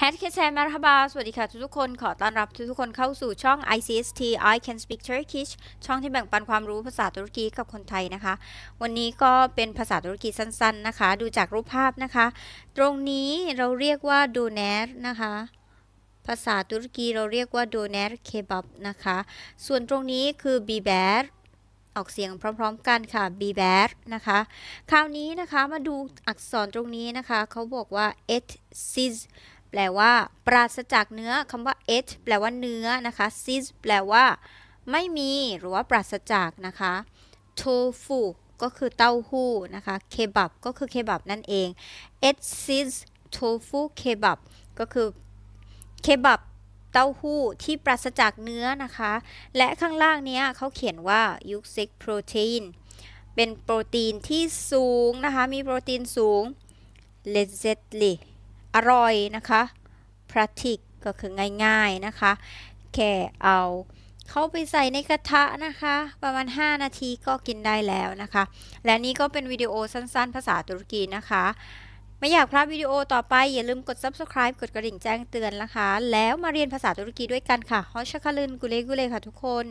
แฮทเคแซมมาร์ฮาบาสวัสดีค่ะทุกๆคน ขอต้อนรับทุกๆคนเข้าสู่ช่อง ICST I Can Speak Turkish ช่องที่แบ่งปันความรู้ภาษาตุรกีกับคนไทยนะคะ วันนี้ก็เป็นภาษาตุรกีสั้นๆนะคะ ดูจากรูปภาพนะคะ ตรงนี้เราเรียกว่าโดเนรนะคะ ภาษาตุรกีเราเรียกว่าโดเนรเคบับนะคะ ส่วนตรงนี้คือบีแบรออกเสียงพร้อมๆกันค่ะบีแบรนะคะ คราวนี้นะคะมาดูอักษรตรงนี้นะคะ เขาบอกว่า et sis แปลว่า ปราศจากเนื้อคำว่า et แปลว่าเนื้อนะคะ sis แปลว่า ไม่มีหรือว่าปราศจากนะคะ tofu ก็คือเต้าหู้นะคะ kebab ก็คือเคบับนั่นเอง et sis tofu kebab ก็คือเคบับเต้าหู้ที่ปราศจากเนื้อนะคะ และข้างล่างนี้เขาเขียนว่า yuksek protein เป็นโปรตีนที่สูงนะคะ มีโปรตีนสูง lezzetli อร่อยนะคะ pratik ก็คือง่ายๆนะคะ แค่เอาเข้าไปใส่ในกระทะนะคะ ประมาณ 5 นาทีก็กินได้แล้วนะคะ และนี่ก็เป็นวิดีโอสั้นๆ ภาษาตุรกีนะคะ ไม่อยากพลาดวิดีโอต่อไป อย่าลืมกด subscribe กดกระดิ่งแจ้งเตือนนะคะ แล้วมาเรียนภาษาตุรกีด้วยกันค่ะฮอชคาลึนกุเลกุเลค่ะทุกคน